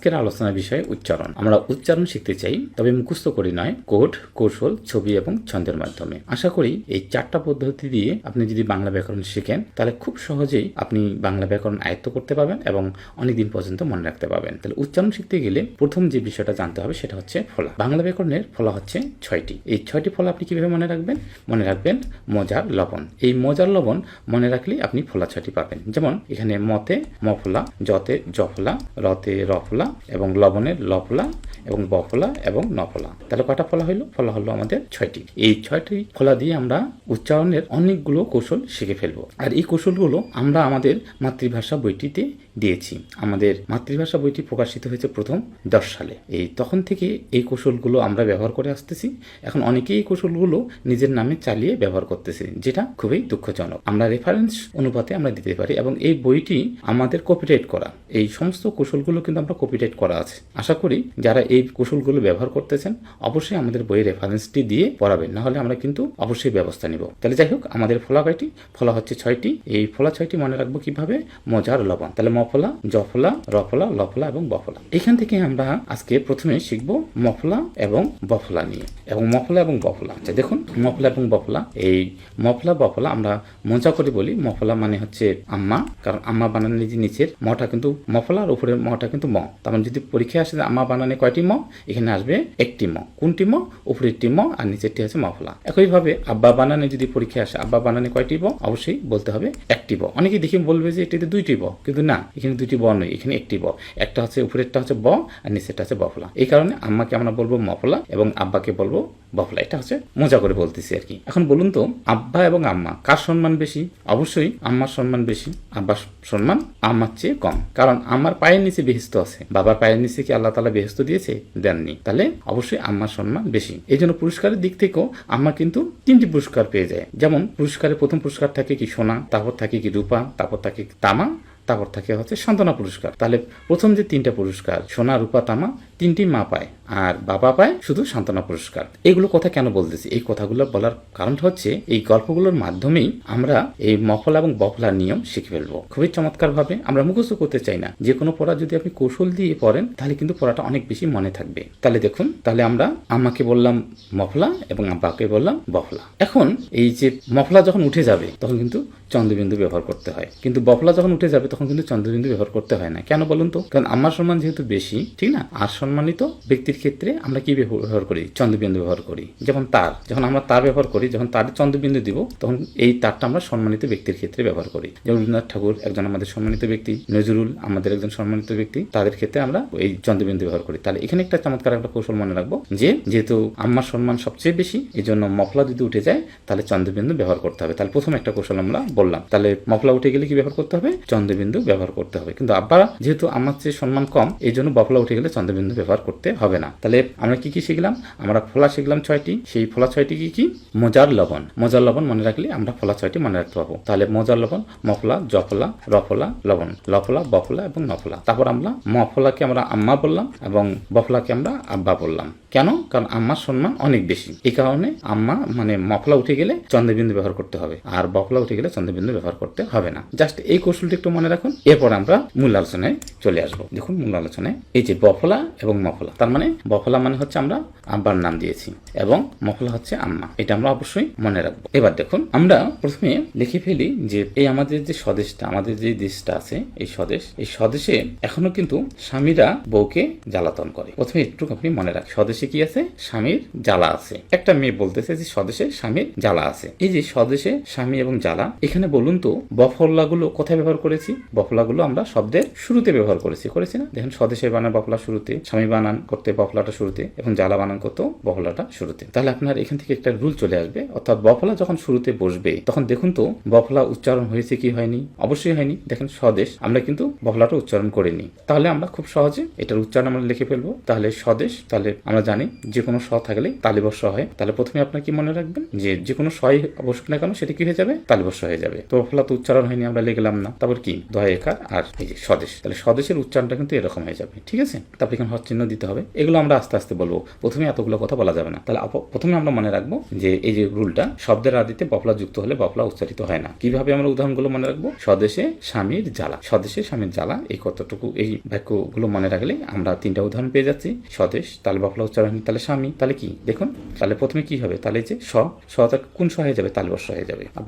আজকের আলোচনার বিষয় উচ্চারণ। আমরা উচ্চারণ শিখতে চাই, তবে মুখস্থ করি নয়, কোড, কৌশল, ছবি এবং ছন্দের মাধ্যমে। আশা করি এই চারটা পদ্ধতি দিয়ে আপনি যদি বাংলা ব্যাকরণ শিখেন, তাহলে খুব সহজেই আপনি বাংলা ব্যাকরণ আয়ত্ত করতে পারবেন এবং অনেক দিন পর্যন্ত মনে রাখতে পারবেন। তাহলে উচ্চারণ শিখতে গেলে প্রথম যে বিষয়টা জানতে হবে সেটা হচ্ছে ফলা। বাংলা ব্যাকরণের ফলা হচ্ছে ছয়টি। এই ছয়টি ফলা আপনি কীভাবে মনে রাখবেন? মনে রাখবেন মজার লবণ। এই মজার লবণ মনে রাখলে আপনি ফলা ছয়টি পাবেন। যেমন এখানে মতে মফলা জতে জফলা রতে রফলা এবং লবণের লফলা এবং বফলা এবং নফলা। তাহলে কয়টা ফলা হলো ফলা হলো আমাদের ছয়টি। এই ছয়টি ফলা দিয়ে আমরা উচ্চারণের অনেকগুলো কৌশল শিখে ফেলব। আর এই কৌশলগুলো আমরা আমাদের মাতৃভাষা বইটিতে দিয়েছি। আমাদের মাতৃভাষা বইটি প্রকাশিত হয়েছে প্রথম দশ সালে। এই তখন থেকে এই কৌশলগুলো আমরা ব্যবহার করে আসতেছি। এখন অনেকেই এই কৌশলগুলো নিজের নামে চালিয়ে ব্যবহার করতেছে, যেটা খুবই দুঃখজনক। আমরা রেফারেন্স অনুপাতে আমরা দিতে পারি এবং এই বইটি আমাদের কপিরাইট করা। এই সমস্ত কৌশলগুলো কিন্তু আমরা কপিরাইট করা আছে। আশা করি যারা এই কৌশলগুলো ব্যবহার করতেছেন, অবশ্যই আমাদের বইয়ের রেফারেন্সটি দিয়ে পড়াবেন, নাহলে আমরা কিন্তু অবশ্যই ব্যবস্থা নিব। তাহলে যাই হোক, আমাদের ফলা কয়টি? ফলা হচ্ছে ছয়টি। এই ফলা ছয়টি মনে রাখব কীভাবে? মজার লবণ তাহলে মফলা জফলা রফলা লফলা এবং বফলা এখান থেকে আমরা আজকে প্রথমে শিখব মফলা এবং বফলা নিয়ে। এবং মফলা এবং বফলা আচ্ছা দেখুন মফলা এবং বফলা এই মফলা বফলা আমরা মজা করে বলি। মফলা মানে হচ্ছে আম্মা। কারণ আম্মা বানানে যে নিচের মটা কিন্তু মফলা আর উপরের মটা কিন্তু ম। তার মানে যদি পরীক্ষায় আসে যে আম্মা বানানে কয়টি ম? এখানে আসবে একটি ম। কোনটি ম? উপরেরটি ম, আর নিচেরটি হচ্ছে মফলা। একইভাবে আব্বা বানানে যদি পরীক্ষায় আসে, আব্বা বানানে কয়টি ব? অবশ্যই বলতে হবে একটি ব। অনেকে দেখে বলবে যে এটিতে দুইটি ব, কিন্তু না, এখানে দুইটি ব নয়, এখানে একটি ব। একটা হচ্ছে উপরেরটা হচ্ছে ব, আর নিচেরটা হচ্ছে বফলা এই কারণে আম্মাকে আমরা বলব মফলা এবং আব্বাকে বলব বফলা এটা হচ্ছে মজা করে বলতেছি আর কি। এখন বলুন তো, আব্বা এবং আম্মা কার সম্মান বেশি? অবশ্যই আম্মার সম্মান বেশি, আব্বার সম্মান আম্মার চেয়ে কম। কারণ আমার পায়ের নিচে বেহেস্ত আছে বাবার পায়ের নিচে কি আল্লাহ তালা বেহস্ত দিয়েছে? দেননি। তাহলে অবশ্যই আম্মার সম্মান বেশি। এই জন্য পুরস্কারের দিক থেকেও আম্মা কিন্তু তিনটি পুরস্কার পেয়ে যায়। যেমন পুরস্কারের প্রথম পুরস্কার থাকে কি সোনা, তারপর থাকে কি রূপা, তারপর থাকে তামা তারপর থাকে হচ্ছে সান্ত্বনা পুরস্কার। তাহলে প্রথম যে তিনটা পুরস্কার, সোনা, রূপা, তামা, তিনটি মা পায়। আর বাবা পায় শুধু সান্ত্বনা পুরস্কার। এগুলো কথা কেন বলতেছি? এই কথাগুলো বলার কারণটা হচ্ছে এই গল্পগুলোর মাধ্যমেই আমরা এই মফলা এবং বফলার নিয়ম শিখে ফেলব। খুবই চমৎকার ভাবে আমরা মুখস্থ করতে চাই না। যে কোনো পড়া যদি আপনি কৌশল দিয়ে পড়েন, তাহলে কিন্তু পড়াটা অনেক বেশি মনে থাকবে। তাহলে দেখুন, তাহলে আমরা আম্মাকে বললাম মফলা এবং আব্বাকে বললাম বফলা। এখন এই যে মফলা যখন উঠে যাবে, তখন কিন্তু চন্দ্রবিন্দু ব্যবহার করতে হয়। কিন্তু বফলা যখন উঠে যাবে, তখন কিন্তু চন্দ্রবিন্দু ব্যবহার করতে হয় না। কেন বলুন তো? কারণ আমার সম্মান যেহেতু বেশি, ঠিক না? আর সম্মানিত ব্যক্তির ক্ষেত্রে আমরা কি ব্যবহার করি? চন্দ্রবিন্দু ব্যবহার করি। যেমন তার, যখন আমরা তার ব্যবহার করি, যখন তার চন্দ্রবিন্দু দিব, তখন এই তারটা আমরা সম্মানিত ব্যক্তির ক্ষেত্রে ব্যবহার করি। যেমন রবীন্দ্রনাথ ঠাকুর একজন আমাদের সম্মানিত ব্যক্তি, নজরুল আমাদের একজন সম্মানিত ব্যক্তি, তাদের ক্ষেত্রে আমরা এই চন্দ্রবিন্দু ব্যবহার করি। তাহলে এখানে একটা চমৎকার একটা কৌশল মনে রাখব যে, যেহেতু আমার সম্মান সবচেয়ে বেশি এই জন্য মফলা যদি উঠে যায়, তাহলে চন্দ্রবিন্দু ব্যবহার করতে হবে। তাহলে প্রথম একটা কৌশল আমরা বললাম, তাহলে মফলা উঠে গেলে কি ব্যবহার করতে হবে? চন্দ্রবিন্দু ব্যবহার করতে হবে। কিন্তু আব্বা, যেহেতু আমার চেয়ে সম্মান কম এই জন্য বফলা উঠে গেলে চন্দ্রবিন্দু ব্যবহার করতে হবে না। তাহলে আমরা কি কি শিখলাম? আমরা ফলা শিখলাম ছয়টি। সেই ফলা ছয়টি কি কি? মজার লবণ। মজার লবণ মনে রাখলে আমরা ফলা ছয়টি মনে রাখতে পারব। তাহলে মজার লবণ, মফলা, জফলা, রফলা, লবণ। লফলা, বফলা এবং নফলা। তারপর আমরা মফলাকে আমরা আম্মা বললাম এবং বফলাকে আমরা আব্বা বললাম। কেন? কারণ আম্মার সম্মান অনেক বেশি। এই কারণে আম্মা মানে মফলা উঠে গেলে চন্দ্রবিন্দু ব্যবহার করতে হবে। আর বফলা উঠে গেলে চন্দ্রবিন্দু ব্যবহার করতে হবে না। জাস্ট এই কৌশলটি একটু মনে রাখুন। এরপর আমরা মূল আলোচনায় চলে আসব। দেখুন, মূল আলোচনায় এই যে বফলা এবং মফলা, তার মানে বফলা মানে হচ্ছে আমরা আব্বার নাম দিয়েছি এবং মফলা হচ্ছে আম্মা। এটা আমরা অবশ্যই মনে রাখব। এবার দেখুন, আমরা প্রথমে লিখে ফেলি যে এই আমাদের যে স্বদেশটা, আমাদের যে দেশটা আছে, এই স্বদেশ, এই স্বদেশে এখনও কিন্তু স্বামীরা বউকে জ্বালাতন করে। প্রথমে একটু আপনি মনে রাখ স্বদেশে কি আছে? স্বামীর জ্বালা আছে। একটা মেয়ে বলতেছে যে স্বদেশে স্বামীর জ্বালা আছে। এই যে স্বদেশে স্বামী এবং জ্বালা, এখানে বলুন তো, বফলাগুলো কোথায় ব্যবহার করেছি? বফলাগুলো আমরা শব্দের শুরুতে ব্যবহার করেছি করেছি না? দেখেন, স্বদেশে বানান বফলা শুরুতে, স্বামী বানান করতে বফলাটা শুরুতে, এবং জ্বালা বানান করতেও বফলাটা শুরুতে। তাহলে আপনার এখান থেকে একটা রুল চলে আসবে, অর্থাৎ বফলা যখন শুরুতে বসবে, তখন দেখুন তো, বফলা উচ্চারণ হয়েছে কি হয়নি? অবশ্যই হয়নি। দেখেন, স্বদেশ, আমরা কিন্তু বফলাটা উচ্চারণ করিনি। তাহলে আমরা খুব সহজে এটার উচ্চারণ আমরা লিখে ফেলব। তাহলে স্বদেশ, তাহলে আমরা জানি যে কোনো স থাকলে তালিবর্ষ হয়। তাহলে প্রথমে আপনার কি মনে রাখবেন? যে যে কোনো সই অবশ্যক না কেন, সেটা কি হয়ে যাবে? তালিবর্ষ হয়ে যাবে। যাবে। তো উচ্চারণ হয়নি, আমরা লিখলাম না। তারপর কি? দয় একার আর এই যে স্বদেশ। তাহলে স্বদেশের উচ্চারণটা কিন্তু এরকম হয়ে যাবে, ঠিক আছে? তারপর এখানে চিহ্ন দিতে হবে। এগুলো আমরা আস্তে আস্তে বলব। প্রথমে এতগুলো কথা বলা যাবে না। তাহলে প্রথমে আমরা মনে রাখব যে এই যে রুলটা, শব্দের আদিতে বফলা যুক্ত হলে বফলা উচ্চারিত হয় না। কীভাবে আমরা উদাহরণগুলো মনে রাখব? স্বদেশে স্বামীর জ্বালা। স্বদেশে স্বামীর জ্বালা, এই কতটুকু, এই বাক্যগুলো মনে রাখলে আমরা তিনটা উদাহরণ পেয়ে যাচ্ছি। স্বদেশ, তাহলে বফলা উচ্চারণ তাহলে স্বামী। তাহলে কি? দেখুন, তাহলে প্রথমে কি হবে? তাহলে যে স সটা কোন স হয়ে যাবে? তালবর্ষ হয়ে যাবে। আর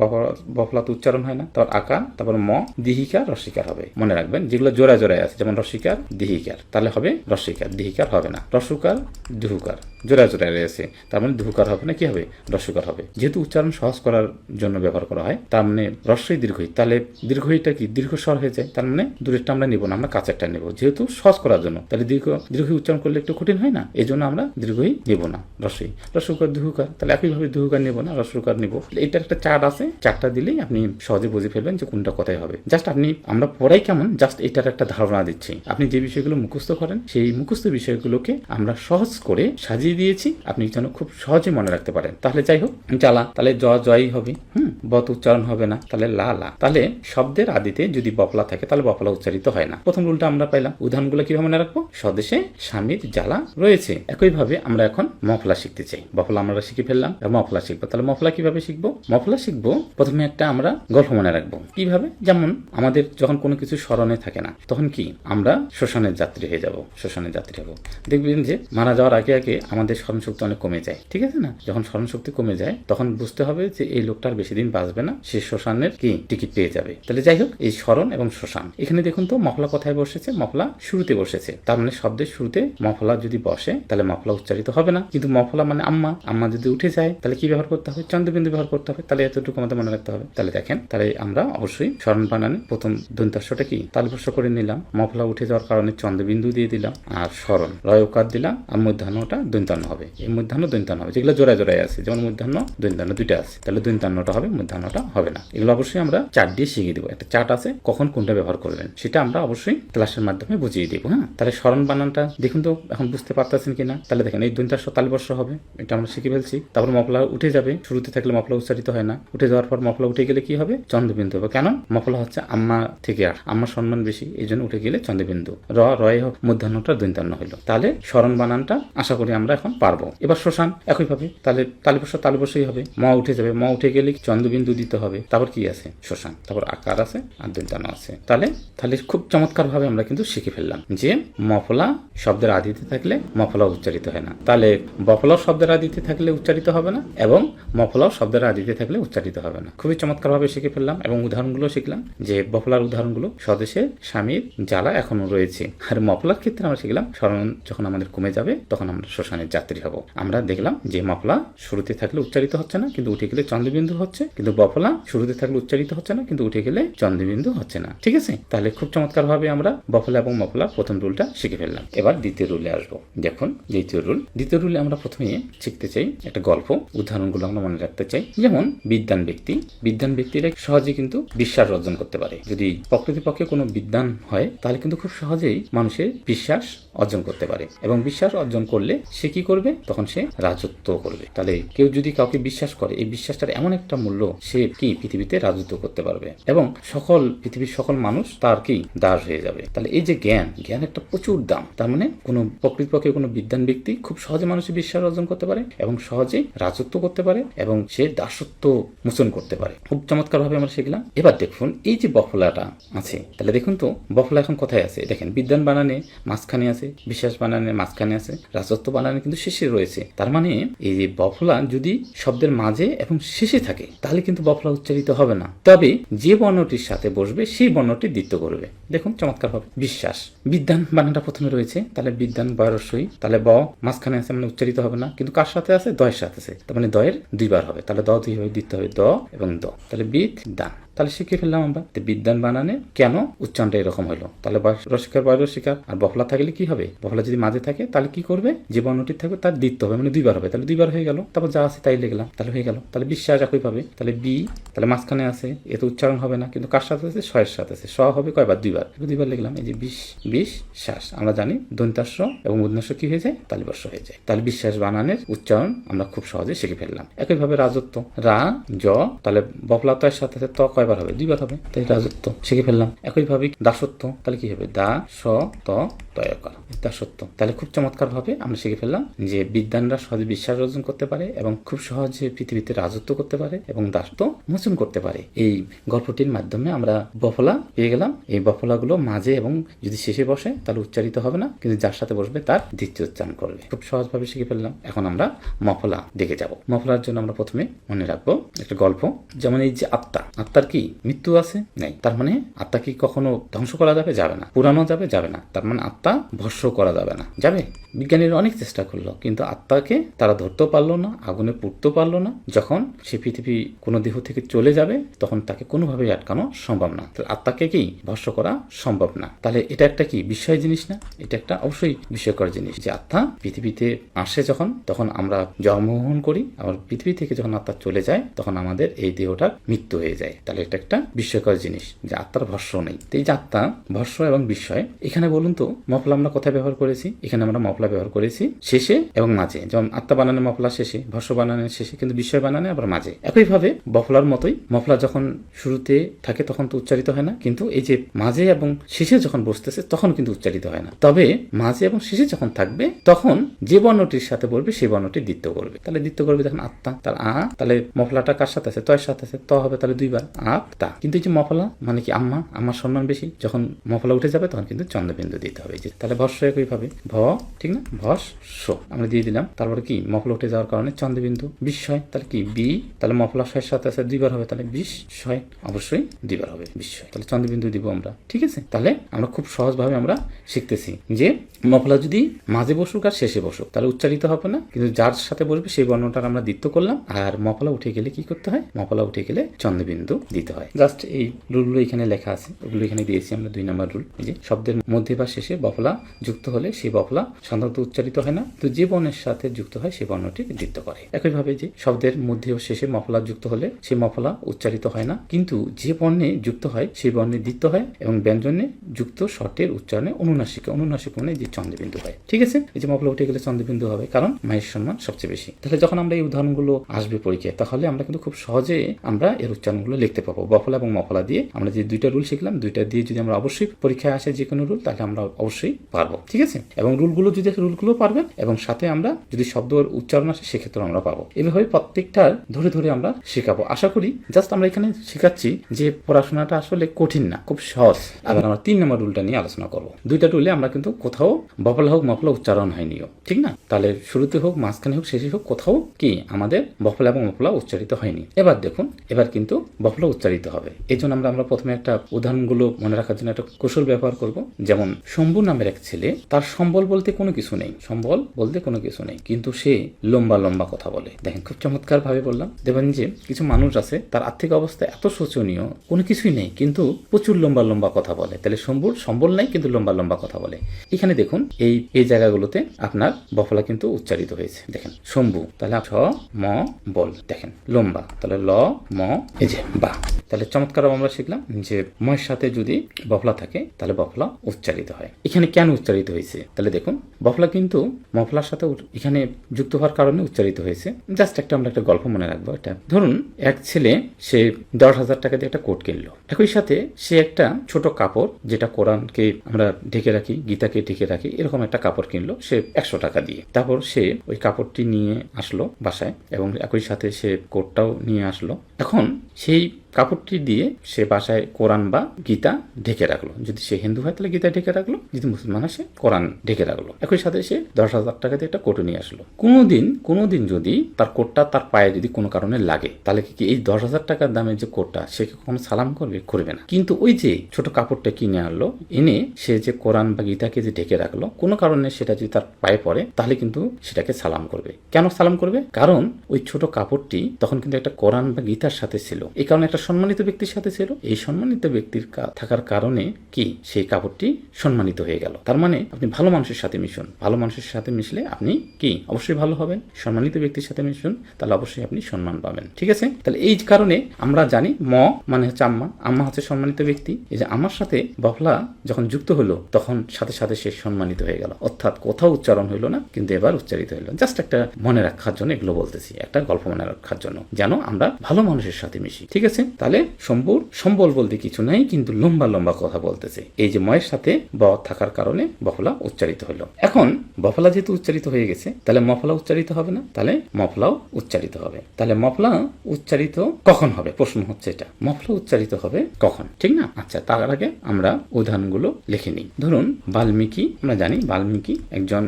বফলা তো উচ্চারণ হয় না, তারপর আকার, তারপর ম, দিহিকার, রসিকার হবে। মনে রাখবেন, যেগুলো জোড়ায় জোড়ায় আছে, যেমন রসিকার, দিহিকার, তাহলে হবে রসিকার, দিহিকার হবে না। রসুকার, দুহুকার। জোড়ায় জোড়ায় রয়েছে। তার মানে দুহুকার হবে না, কি হবে? রসুকার হবে। যেহেতু উচ্চারণ সহজ করার জন্য ব্যবহার করা হয়, তার মানে রস্যই দীর্ঘই। তাহলে দীর্ঘইটা কি? দীর্ঘ স্বর হয়ে যায়, তার মানে দূরেরটা আমরা নেব না, আমরা কাছেরটা নেব। যেহেতু সহজ করার জন্য, তাহলে দীর্ঘ, দীর্ঘই উচ্চারণ করলে একটু কঠিন হয় না? এই জন্য আমরা দীর্ঘই নেব না, রসই। রসুকার দুহুকার, তাহলে একইভাবে দুহুকার নেব না রসুকার নেব। এটা একটা চার্ট আছে, চারটা দিলেই আপনি সহজে বুঝে ফেলবেন যে কোনটা কোথায় হবে। জাস্ট আপনি, আমরা পড়াই কেমন, জাস্ট এটার একটা ধারণা দিচ্ছি। আপনি যে বিষয়গুলো মুখস্থ করেন, সেই মুখস্থ বিষয়গুলোকে আমরা সহজ করে সাজিয়ে দিয়েছি। আপনি যেন খুব সহজে মনে রাখতে পারেন। তাহলে যাই হোক জ্বালা তাহলে জ, জয়ই হবে। হুম, বত উচ্চারণ হবে না। তাহলে লা লা। তাহলে শব্দের আদিতে যদি বপলা থাকে, তাহলে বপলা উচ্চারিত হয় না। প্রথম রুলটা আমরা পাইলাম। উদাহরণগুলো কীভাবে মনে রাখব? স্বদেশে স্বামীর জ্বালা রয়েছে। একইভাবে আমরা এখন মফলা শিখতে চাই। বফলা আমরা শিখে ফেললাম। মফলা শিখব। তাহলে মফলা কীভাবে শিখব? মফলা শিখব, প্রথমে একটা আমরা গল্প মনে রাখব। কীভাবে? যেমন আমাদের যখন কোনো কিছু স্মরণে থাকে না, তখন কি? আমরা শ্মশানের যাত্রী হয়ে যাব। শ্মশানের যাত্রী হব। দেখবেন যে মারা যাওয়ার আগে আগে আমাদের স্মরণ শক্তি অনেক কমে যায়, ঠিক আছে না? যখন স্মরণ শক্তি কমে যায়, তখন বুঝতে হবে যে এই লোকটা আর বেশি দিন বাঁচবে না, সে শ্মশানের কি টিকিট পেয়ে যাবে। তাহলে যাই হোক, এই স্মরণ এবং শ্মশান। এখানে দেখুন তো, মফলা কোথায় বসেছে? মফলা শুরুতে বসেছে। তার মানে শব্দের শুরুতে মফলা যদি বসে, তাহলে মফলা উচ্চারিত হবে না। কিন্তু মফলা মানে আম্মা। আম্মা যদি উঠে যায়, তাহলে কি ব্যবহার করতে হবে? চন্দ্রবিন্দু ব্যবহার করতে হবে। তাহলে এতটুকু আমাদের মনে রাখতে হবে। তাহলে দেখেন, তাহলে আমরা অবশ্যই স্মরণ বানানে। প্রথম দন্তাস্যটা কি? তালবর্ষ করে নিলাম। মফলা উঠে যাওয়ার কারণে চন্দ্রবিন্দু দিয়ে দিলাম আর স্মরণ। রয়কার দিলাম। আর মধ্যাহ্নটা দন্তান্ন হবে। এই মধ্যাহ্ন দন্তান্ন হবে। যেগুলো জোড়ায় জোড়ায় আছে, যেমন মধ্যাহ্ন দন্তান্ন দুইটা আছে। তাহলে দন্তান্নটা হবে, মধ্যাহ্নটা হবে না। এগুলো অবশ্যই আমরা চার্ট দিয়ে শিখিয়ে দেবো। একটা চার্ট আছে, কখন কোনটা ব্যবহার করবেন। সেটা আমরা অবশ্যই ক্লাসের মাধ্যমে বুঝিয়ে দেবো হ্যাঁ? তাহলে স্মরণ বানানটা দেখুন তো, এখন বুঝতে পারতেছেন কিনা? তাহলে দেখেন, এই দন্তাস্য তালবর্ষ হবে, এটা আমরা শিখে ফেলছি। তারপর মফলা উঠে যাবে, শুরুতে থাকলে মফলা উচ্চারিত হয় না। উঠে যাওয়ার পর মফলা উঠে গেলে কি হবে? চন্দ্রবিন্দু হবে। কেন? মফলা হচ্ছে আম্মা থেকে আর, আম্মার সম্মান বেশি। এই জন্য উঠে গেলে চন্দ্রবিন্দু। র, রয় মধ্যাহ্নটা দৈন্তান্ন হইল। তাহলে স্মরণ বানানটা আশা করি আমরা এখন পারব। এবার শ্মশান একইভাবে তাহলে তালিবর্ষ তালিবর্ষই হবে। ম উঠে যাবে, ম উঠে গেলে চন্দ্রবিন্দু দিতে হবে। তারপর কি আছে? শ্মশান তারপর আকার আছে আর দৈন্তান্ন আছে। তাহলে তাহলে খুব চমৎকার ভাবে আমরা কিন্তু শিখে ফেললাম যে মফলা শব্দের আদিতে থাকলে মফলা উচ্চারিত হয় না। তাহলে বফলাও শব্দের আদিতে থাকলে উচ্চারিত হবে না এবং মফলাও শব্দের আদিতে থাকলে উচ্চারিত হবে না। খুবই চমৎকার ভাবে শিখে ফেললাম এবং উদাহরণগুলো শিখলাম যে বফলার উদাহরণগুলো স্বদেশের স্বামীর জ্বালা এখনও রয়েছে। আর মফলার ক্ষেত্রে আমরা শিখলাম স্মরণ যখন আমাদের কমে যাবে, তখন আমরা শ্মশানের যাত্রী হব। আমরা দেখলাম যে মফলা শুরুতে থাকলে উচ্চারিত হচ্ছে না, কিন্তু উঠে গেলে চন্দ্রবিন্দু হচ্ছে, কিন্তু বফলা শুরুতে থাকলে উচ্চারিত হচ্ছে না, কিন্তু উঠে গেলে চন্দ্রবিন্দু হচ্ছে না। ঠিক আছে? তাহলে খুব চমৎকার ভাবে আমরা বফলা এবং মফলা প্রথম রুলটা শিখে ফেললাম। এবার দ্বিতীয় রুলে আসব। দেখুন, দ্বিতীয় রুল। দ্বিতীয় রুলে আমরা প্রথমে শিখতে চাই একটা গল্প, উদাহরণগুলো আমরা মনে রাখতে চাই। যেমন, বিদ্যান ব্যক্তি। বিদ্যান ব্যক্তিরা সহজে কিন্তু বিশ্বাস অর্জন করতে পারে। যদি প্রকৃতিপক্ষে কোনো বিদ্যান হয়, তাহলে কিন্তু খুব সহজেই মানুষের বিশ্বাস অর্জন করতে পারে। এবং বিশ্বাস অর্জন করলে সে কি করবে? তখন সে রাজত্ব করবে। তাহলে কেউ যদি কাউকে বিশ্বাস করে, এই বিশ্বাসটার এমন একটা মূল্য সে কি পৃথিবীতে রাজত্ব করতে পারবে? এবং সকল, পৃথিবীর সকল মানুষ তার কি দাস হয়ে যাবে? তাহলে এই যে জ্ঞান জ্ঞান একটা প্রচুর দাম। তার মানে কোনো প্রকৃতপক্ষে কোনো বিদ্যান ব্যক্তি খুব সহজে মানুষের বিশ্বাস অর্জন করতে পারে এবং সহজে রাজত্ব করতে পারে এবং সে দাসত্ব মোচন করতে পারে। খুব চমৎকার ভাবে আমরা শিখলাম। এবার দেখুন, এই যে বফলাটা আছে, তাহলে দেখুন তো, বফলা এখন কোথায় আছে? দেখেন বিদ্যান বানানে মাঝখানে আছে, বিশ্বাস বানানে মাঝখানে আছে, রাজত্ব বানানে কিন্তু শেষে রয়েছে। তার মানে এই যে বফলা যদি শব্দের মাঝে এবং শেষে থাকে, তাহলে কিন্তু বফলা উচ্চারিত হবে না। তবে যে বর্ণটির সাথে বসবে, সেই বর্ণটি দ্বিত্ব করবে। দেখুন চমৎকার হবে বিশ্বাস। বিদ্যান বানানটা প্রথমে রয়েছে। তাহলে বিদ্যান বয়সই তাহলে ব, মাঝখানে আছে মানে উচ্চারিত হবে না। কিন্তু কার সাথে আছে? দয়ের সাথে আছে। তার মানে দয়ের দুইবার হবে। তাহলে দ দুই হবে দিতে হবে। দ এবং দ। তাহলে বিদ দান তাহলে শিখে ফেললাম আমরা বিদ্যান বানানে কেন উচ্চারণটা এরকম হলো? তাহলে রসিকার রসিকার আর বফলা থাকলে কি হবে? বফলা যদি মাঝে থাকে, তাহলে কি করবে? যে বর্ণটি থাকবে, তার দ্বিত্ব হবে মানে দুইবার হবে। তাহলে দুইবার হয়ে গেল। তারপর যা আছে তাই লিখলাম, তাহলে হয়ে গেল। তাহলে বিশ্বাস একই পাবে। তাহলে বি, তাহলে মাঝখানে আছে, এ তো উচ্চারণ হবে না, কিন্তু কার সাথে আছে? শয়ের সাথে আছে। স হবে কয়বার? দুইবার। দুইবার লিখলাম, এই যে বিশ বিশ, শ্বাস। আমরা জানি দন্তাস্য এবং উদ্নাস্য কি হয়ে যায়? তালিবর্ষ হয়ে যায়। তাহলে বিশ্বাস বানানের উচ্চারণ আমরা খুব সহজে শিখে ফেললাম। একইভাবে রাজত্ব। রা, জ, তাহলে বফলা তয়ের সাথে আছে, ত কয়বার হবে? দুইবার হবে। তাই রাজত্ব। শিখে ফেললাম। একইভাবে দাসত্ব। তাহলে কি হবে? দা, স, ত তয়কার দাসত্ব তাহলে খুব চমৎকার ভাবে আমরা শিখে ফেললাম যে বিদ্যানরা সহজে বিশ্বাস অর্জন করতে পারে এবং খুব সহজে পৃথিবীতে রাজত্ব করতে পারে এবং দাসত্ব মোচন করতে পারে। এই গল্পটির মাধ্যমে আমরা বফলা পেয়ে গেলাম। এই বফলাগুলো মাঝে এবং যদি শেষে বসে, তাহলে উচ্চারিত হবে না, কিন্তু যার সাথে বসবে তার দ্বিতীয় উচ্চারণ করবে। খুব সহজভাবে শিখে ফেললাম। এখন আমরা মফলা দেখে যাব। মফলার জন্য আমরা প্রথমে মনে রাখব একটা গল্প। যেমন এই যে আত্মা, আত্মার কি? মৃত্যু আছে? নেই। তার মানে আত্মা কি কখনো ধ্বংস করা যাবে? যাবে না। পুরানো যাবে? যাবে না। তার মানে আত্মা ভস্য করা যাবে না। যাবে? বিজ্ঞানীরা অনেক চেষ্টা করল, কিন্তু আত্মাকে তারা ধরতেও পারল না, আগুনে পুড়তেও পারল না। যখন সে পৃথিবী কোনো দেহ থেকে চলে যাবে, তখন তাকে কোনোভাবেই আটকানো সম্ভব না। তাহলে আত্মাকে কি ভস্য করা সম্ভব না? তাহলে এটা একটা কি বিস্ময় জিনিস না? এটা একটা অবশ্যই বিস্ময়কর জিনিস যে আত্মা পৃথিবীতে আসে যখন, তখন আমরা জন্মগ্রহণ করি, আবার পৃথিবী থেকে যখন আত্মা চলে যায়, তখন আমাদের এই দেহটার মৃত্যু হয়ে যায়। তাহলে এটা একটা বিস্ময়কর জিনিস যে আত্মার ভস্য নেই। তো এই যে আত্মা ভস্য এবং বিস্ময়, এখানে বলুন তো মফলা আমরা কোথায় ব্যবহার করেছি? এখানে আমরা মফলা ব্যবহার করেছি শেষে এবং মাঝে। যেমন আত্মা বানানে মফলা শেষে, ভস্য বানানের শেষে, কিন্তু বিষয় বানানে আবার মাঝে। একইভাবে বফলার মতোই মফলা যখন শুরুতে থাকে তখন তো উচ্চারিত হয় না, কিন্তু এই যে মাঝে এবং শেষে যখন বসতেছে তখন কিন্তু উচ্চারিত হয় না। তবে মাঝে এবং শেষে যখন থাকবে, তখন যে বর্ণটির সাথে বলবে সেই বর্ণটি দ্বিত্ব করবে। তাহলে দ্বিত্ব করবে দেখেন আত্মা তার আ, তাহলে মফলাটা কার সাথে আছে? তয়ের সাথে আছে। ত হবে তাহলে দুইবার। আপ তা। কিন্তু এই যে মফলা মানে কি আম্মা আমার সম্মান বেশি? যখন মফলা উঠে যাবে তখন কিন্তু চন্দ্রবিন্দু দিতে হবে। যে তাহলে ভস্য একইভাবে ভ, ঠিক না? ভস স আমরা দিয়ে দিলাম। তারপরে কি? মফলা উঠে যাওয়ার কারণে চন্দ্রবিন্দু বিস্ময় তাহলে কি? বি, তাহলে মফলা ছয়ের সাথে আছে দুইবার হবে, তাহলে বিস্ময় অবশ্যই দুইবার হবে বিস্ময় তাহলে চন্দ্রবিন্দু দিব আমরা। ঠিক আছে? তাহলে আমরা খুব সহজভাবে আমরা শিখতেছি যে মফলা যদি মাঝে বসুক আর শেষে বসুক, তাহলে উচ্চারিত হবে না, কিন্তু যার সাথে বসবে সেই বর্ণটার আমরা দ্বিত্ব করলাম। আর মফলা উঠে গেলে কি করতে হয়? মফলা উঠে গেলে চন্দ্রবিন্দু দিতে হয়। জাস্ট এই রুলগুলো এখানে লেখা আছে, ওগুলো এখানে দিয়েছি আমরা দুই নম্বর রুল। যে শব্দের মধ্যে বা শেষে বফলা যুক্ত হলে সেই বফলা সাধারণত উচ্চারিত হয় না। তো যে বর্ণের সাথে যুক্ত হয় সেই বর্ণটি দ্বিত্ব করে। একইভাবে যে শব্দের মধ্যে ও শেষে মফলা যুক্ত হলে সেই মফলা উচ্চারিত হয় না। কিন্তু যে বর্ণে যুক্ত হয় সেই বর্ণে দ্বিত্ব হয় এবং ব্যঞ্জনে যুক্ত শর্টের উচ্চারণে অনুনাসিক অনুনাসিক মানে যে চন্দ্রবিন্দু হয়। ঠিক আছে? এই যে মফলা উঠে গেলে চন্দ্রবিন্দু হবে, কারণ মায়ের সম্মান সবচেয়ে বেশি। তাহলে যখন আমরা এই উদাহরণগুলো আসবে পরীক্ষায়, তাহলে আমরা কিন্তু খুব সহজে আমরা এর উচ্চারণগুলো লিখতে পাবো। বফলা এবং মফলা দিয়ে আমরা যে দুইটা রুল শিখলাম, দুইটা দিয়ে যদি আমরা অবশ্যই পরীক্ষায় আসে যে কোনো রুল, তাহলে আমরা অবশ্যই পারব, ঠিক আছে? এবং রুলগুলো যদি রুলগুলো পারবেন এবং সাথে আমরা যদি শব্দ উচ্চারণ আসে সেক্ষেত্রে আমরা পাবো। এভাবে প্রত্যেকটার ধরে ধরে আমরা শেখাবো। আশা করি জাস্ট আমরা এখানে শেখাচ্ছি যে পড়াশোনাটা আসলে কঠিন না, খুব সহজ। এবার আমরা তিন নম্বর রুলটা নিয়ে আলোচনা করব। দুইটা রুলে আমরা কিন্তু কোথাও বফলা হোক, মফলা উচ্চারণ হয়নিও, ঠিক না? তাহলে শুরুতে হোক, মাঝখানে হোক, শেষে হোক, কোথাও কি আমাদের বফলা এবং মফলা উচ্চারিত হয়নি। এবার দেখুন, এবার কিন্তু বফলা উচ্চারিত হবে। এই জন্য আমরা আমরা প্রথমে একটা উদাহরণগুলো মনে রাখার জন্য একটা কৌশল ব্যবহার করব। যেমন, শম্ভু নামের এক ছেলে, তার সম্বল বলতে কোনো কিছু নেই। সম্বল বলতে কোনো কিছু নেই। কিন্তু সে লম্বা লম্বা কথা বলে। দেখেন, খুব চমৎকার ভাবে বললাম। দেখবেন যে কিছু মানুষ আছে, তার আর্থিক অবস্থা এত শোচনীয়, কোনো কিছুই নেই, কিন্তু প্রচুর লম্বা লম্বা কথা বলে। তাহলে শম্ভুর সম্বল নাই, কিন্তু লম্বা লম্বা কথা বলে। এখানে দেখুন, এই এই জায়গাগুলোতে আপনার বফলা কিন্তু উচ্চারিত হয়েছে। দেখেন, শম্ভু, তাহলে ছ, ম, বল। দেখেন, লম্বা, তাহলে ল, ম, এই যে, বা। তাহলে চমৎকার আমরা শিখলাম যে ময়ের সাথে যদি বফলা থাকে, তাহলে বফলা উচ্চারিত হয়। এখানে কেন উচ্চারিত হয়েছে? তাহলে দেখুন, বফলা কিন্তু মফলার সাথে এখানে যুক্ত হওয়ার কারণে উচ্চারিত হয়েছে। জাস্ট একটা আমরা একটা গল্প মনে রাখব এটা। ধরুন, এক ছেলে, সে দশ হাজার টাকা দিয়ে একটা কোট কিনলো। একই সাথে সে একটা ছোট কাপড়, যেটা কোরআনকে আমরা ঢেকে রাখি, গীতাকে ঢেকে রাখি, এরকম একটা কাপড় কিনলো, সে একশো টাকা দিয়ে। তারপর সে ওই কাপড়টি নিয়ে আসলো বাসায় এবং একই সাথে সে কোটটাও নিয়ে আসলো। এখন সেই কাপড়টি দিয়ে সে বাসায় কোরআন বা গীতা ঢেকে রাখল। যদি সে হিন্দু হয়, তাহলে গীতা ঢেকে রাখল। যদি মুসলমান হয়, সে কোরআন ঢেকে রাখল। একই সাথে সে দশ হাজার টাকা দিয়ে একটা কোটো নিয়ে আসলো। কোনোদিন কোনোদিন যদি তার কোটটা তার পায়ে যদি কোনো কারণে লাগে, তাহলে কি এই দশ হাজার টাকার দামের যে কোটটা, সে কখনো সালাম করবে করবে না। কিন্তু ওই যে ছোট কাপড়টা কিনে আনলো, এনে সে যে কোরআন বা গীতাকে যে ঢেকে রাখল, কোনো কারণে সেটা যদি তার পায়ে পড়ে, তাহলে কিন্তু সেটাকে সালাম করবে। কেন সালাম করবে? কারণ ওই ছোট কাপড়টি তখন কিন্তু একটা কোরআন বা গীতার সাথে ছিল। এই কারণে একটা সম্মানিত ব্যক্তির সাথে ছিল। এই সম্মানিত ব্যক্তির থাকার কারণে কি? সেই কাপড়টি সম্মানিত হয়ে গেল। তার মানে আপনি ভালো মানুষের সাথে মিশুন। ভালো মানুষের সাথে মিশলে আপনি কি? অবশ্যই ভালো হবেন। সম্মানিত ব্যক্তির সাথে মিশুন, তাহলে অবশ্যই আপনি সম্মান পাবেন। ঠিক আছে? তাহলে এই কারণে আমরা জানি ম মানে হচ্ছে আম্মা। আম্মা হচ্ছে সম্মানিত ব্যক্তি। এই যে আমার সাথে বফলা যখন যুক্ত হলো, তখন সাথে সাথে সে সম্মানিত হয়ে গেল। অর্থাৎ কোথাও উচ্চারণ হইল না, কিন্তু এবার উচ্চারিত হইল। জাস্ট একটা মনে রাখার জন্য এগুলো বলতেছি। একটা গল্প মনে রাখার জন্য, যেন আমরা ভালো মানুষের সাথে মিশি। ঠিক আছে? তাহলে সম্বুর সম্বল বলতে কিছু নাই, কিন্তু লম্বা লম্বা কথা বলতেছে। এই যে ময়ের সাথে ব থাকার কারণে বফলা উচ্চারিত হলো। এখন বফলা যেহেতু উচ্চারিত হয়ে গেছে, তাহলে মফলা উচ্চারিত হবে না? তাহলে মফলাও উচ্চারিত হবে। তাহলে মফলা উচ্চারিত কখন হবে? প্রশ্ন হচ্ছে এটা। মফলা উচ্চারিত হবে কখন? ঠিক না? আচ্ছা তার আগে আমরা উদাহরণগুলো লিখে নিই। ধরুন, বাল্মীকি, আমরা জানি বাল্মীকি একজন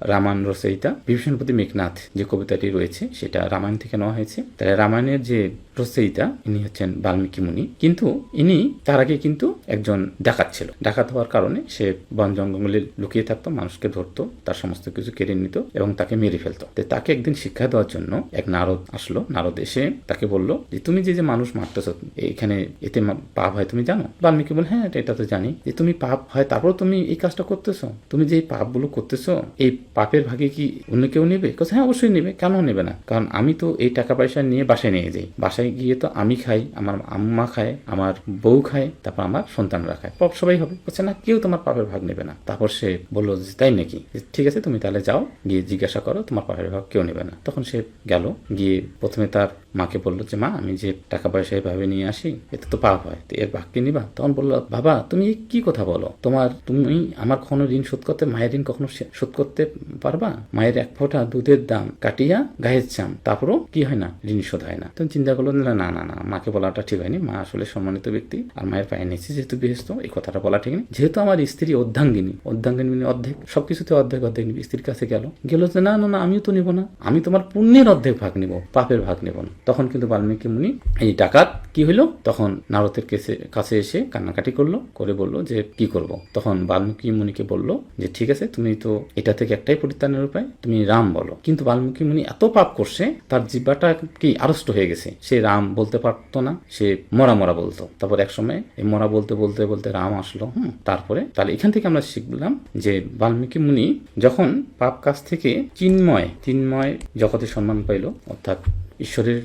রামায়ণ রচয়িতা। বিভীষণপতি মেঘনাথ যে কবিতাটি রয়েছে, সেটা রামায়ণ থেকে নেওয়া হয়েছে। তাহলে রামায়ণের যে রচয়িতা ইনি হচ্ছেন বাল্মীকি মুনি। কিন্তু ইনি তার আগে কিন্তু একজন ডাকাত ছিল। ডাকাত হওয়ার কারণে সে বন জঙ্গলে লুকিয়ে থাকতো, মানুষকে ধরতো, তার সমস্ত কিছু কেড়ে নিত এবং তাকে মেরে ফেলতো। তাকে একদিন শিক্ষা দেওয়ার জন্য এক নারদ আসলো। নারদ এসে তাকে বলল যে, তুমি যে যে মানুষ মারতেছ, এখানে এতে পাপ হয়, তুমি জানো? বাল্মীকি বল হ্যাঁ এটা তো জানি। যে, তুমি পাপ হয় তারপর তুমি এই কাজটা করতেছো? তুমি যে, এই পাপগুলো করতেছো, এই পাপের ভাগে কি অন্য কেউ নেবে? হ্যাঁ অবশ্যই নেবে। কেন নেবে না? কারণ আমি তো এই টাকা পয়সা নিয়ে বাসায় নিয়ে যাই। বাসায় গিয়ে তো আমি খাই, আমার আম্মা খায়, আমার বউ খায়, তারপর আমার সন্তানরা খায়। পাপ সবাই হবে। বলছে, না, কেউ তোমার পাপের ভাগ নেবে না। তারপর সে বলল, যে, তাই নাকি? ঠিক আছে, তুমি তাহলে যাও, গিয়ে জিজ্ঞাসা করো, তোমার পাপের ভাগ কেউ নেবে না। তখন সে গেল, গিয়ে প্রথমে তার মাকে বলল যে, মা, আমি যে টাকা পয়সা এভাবে নিয়ে আসি, এতে তো পাপ হয়। তো এর কি নিবা? তখন বলল, বাবা, তুমি কি কথা বলো? তোমার, তুমি আমার কখনো ঋণ শোধ করতে, মায়ের ঋণ কখনো শোধ করতে পারবা? মায়ের এক ফোঁটা দুধের দাম কাটিয়া গায়ের চাম, তারপরও কি হয় না? ঋণ শোধ হয় না। তখন চিন্তা করল, না না না না, মাকে বলাটা ঠিক হয়নি। মা আসলে সম্মানিত ব্যক্তি আর মায়ের পায়ে নিয়েছি যেহেতু গৃহস্থ, এই কথাটা বলা ঠিক নেই। যেহেতু আমার স্ত্রী অর্ধাঙ্গিনী অর্ধাঙ্গিনী মানে অর্ধেক, সবকিছুতে অর্ধেক অর্ধেক নিবি স্ত্রীর কাছে গেল। গেল যে, না না না, আমিও তো নিব না। আমি তোমার পুণ্যের অর্ধেক ভাগ নিব, পাপের ভাগ নেব না। তখন কিন্তু বাল্মীকি মুনি এই ডাকাত কি হইল? তখন নারদের কাছে কাছে এসে কান্নাকাটি করল, করে বলল যে, কি করব? তখন বাল্মীকি মুনিকে বলল যে, ঠিক আছে, তুমি তো এটা থেকে একটাই পরিত্রাণের উপায় তুমি রাম বলো। কিন্তু বাল্মীকি মুনি এত পাপ করছে, তার জিব্বাটা কি আড়ষ্ট হয়ে গেছে? সে রাম বলতে পারতো না, সে মরা মরা বলতো। তারপর এক সময় এই মরা বলতে বলতে বলতে রাম আসলো, হুম? তারপরে তাহলে এখান থেকে আমরা শিখলাম যে, বাল্মীকি মুনি যখন পাপ কাজ থেকে চিন্ময় চিন্ময় জগতে সম্মান পাইল, অর্থাৎ ঈশ্বরের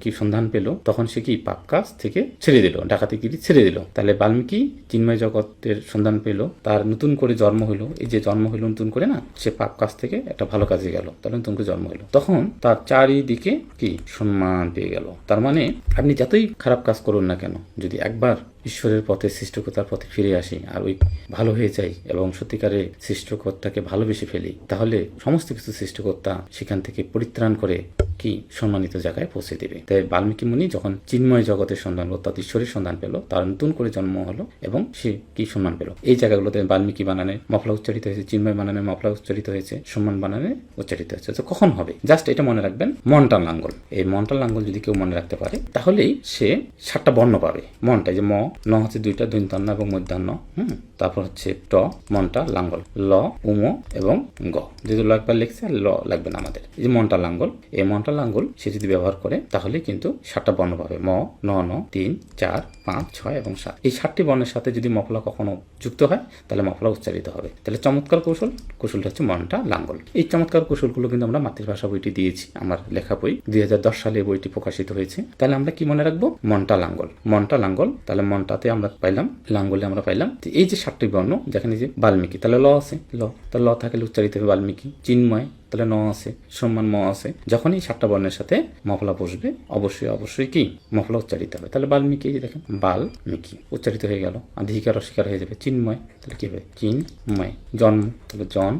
কি সন্ধান পেল, তখন সে কি পাপ কাজ থেকে ছেড়ে দিল ডাকাতিগিরি ছেড়ে দিল। তাহলে বাল্মীকি চিন্ময় জগতের সন্ধান পেল, তার নতুন করে জন্ম হলো। এই যে জন্ম হলো নতুন করে না, সে পাপ কাজ থেকে একটা ভালো কাজে গেল, তাহলে নতুন করে জন্ম হলো। তখন তার চারিদিকে কি সম্মান পেয়ে গেল। তার মানে আপনি যতই খারাপ কাজ করুন না কেন, যদি একবার ঈশ্বরের পথে সৃষ্টিকর্তার পথে ফিরে আসি আর ওই ভালো হয়ে যাই এবং সত্যিকারে সৃষ্টকর্তাকে ভালোবেসে ফেলি, তাহলে সমস্ত কিছু সৃষ্টকর্তা সেখান থেকে পরিত্রাণ করে কি সম্মানিত জায়গায় পৌঁছে দেবে। তাই বাল্মীকি মুনি যখন চিন্ময় জগতের সন্ধান অর্থাৎ ঈশ্বরের সন্ধান পেল, তার নতুন করে জন্ম হলো এবং সে কি সম্মান পেল? এই জায়গাগুলোতে বাল্মীকি বানানে মফলা উচ্চারিত হয়েছে, চিন্ময় বানানে মফলা উচ্চারিত হয়েছে, সম্মান বানানে উচ্চারিত হয়েছে। তো কখন হবে? জাস্ট এটা মনে রাখবেন মনটাল লাঙ্গল। এই মনটাল লাঙ্গল যদি কেউ মনে রাখতে পারে, তাহলেই সে সাতটা বর্ণ পাবে। মনটা যে ম ন হচ্ছে দুইটা দৈন্তান্ন এবং মধ্যাহ্ন হুম? তারপর হচ্ছে ট, মনটা লাঙ্গল। ল, উম, এবং গ। যদি ল একবার লিখছে, ল লাগবে না আমাদের। এই যে মনটা লাঙ্গল, এই মনটা লাঙ্গল সে যদি ব্যবহার করে তাহলে কিন্তু সাতটা বর্ণ পাবে। ম, ন ন, তিন, চার, পাঁচ, ছয় এবং সাত। এই সাতটি বর্ণের সাথে যদি মফলা কখনো যুক্ত হয়, তাহলে মফলা উচ্চারিত হবে। তাহলে চমৎকার কৌশল, কৌশলটা হচ্ছে মনটা লাঙ্গল। এই চমৎকার কৌশলগুলো কিন্তু আমরা মাতৃভাষা বইটি দিয়েছি, আমার লেখা বই। দুই হাজার দশ সালে বইটি প্রকাশিত হয়েছে। তাহলে আমরা কি মনে রাখব? মনটা লাঙ্গল। মনটা লাঙ্গল, তাহলে মনটাতে আমরা পাইলাম, লাঙ্গলে আমরা পাইলাম। এই যে সাতটি বর্ণ, যেখানে যে বাল্মীকি, তাহলে ল আছে। ল, তাহলে ল থাকলে উচ্চারিত হবে বাল্মীকি, চিন্ময় তাহলে ন আছে সম্মান ম আছে। যখনই সাতটা বর্ণের সাথে মফলা বসবে, অবশ্যই অবশ্যই কি? মফলা উচ্চারিত হবে। তাহলে বাল্মীকি দেখেন, বাল্মীকি উচ্চারিত হয়ে গেল। অধিকার অস্বীকার হয়ে যাবে, চিন্ময়। তাহলে কি হবে? চিন্ময়। জন্ম তাহলে জন্ম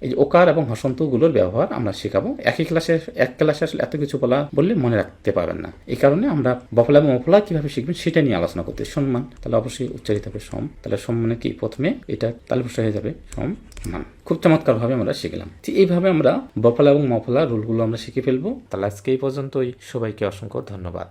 এই যে ওকার এবং হসন্তগুলোর ব্যবহার আমরা শেখাবো। একই ক্লাসে এক ক্লাসে আসলে এত কিছু বলা, বললে মনে রাখতে পারবেন না। এই কারণে আমরা বফলা এবং মফলা কীভাবে শিখবেন সেটা নিয়ে আলোচনা করতে সম্মান তাহলে অবশ্যই উচ্চারিত হবে সম। তাহলে সম্মানে কি? প্রথমে এটা তালে বসে হয়ে যাবে সম্মান খুব চমৎকার ভাবে আমরা শিখলাম। তো এইভাবে আমরা বফলা এবং মফলা রুলগুলো আমরা শিখে ফেলব। তাহলে আজকে এই পর্যন্তই। সবাইকে অসংখ্য ধন্যবাদ।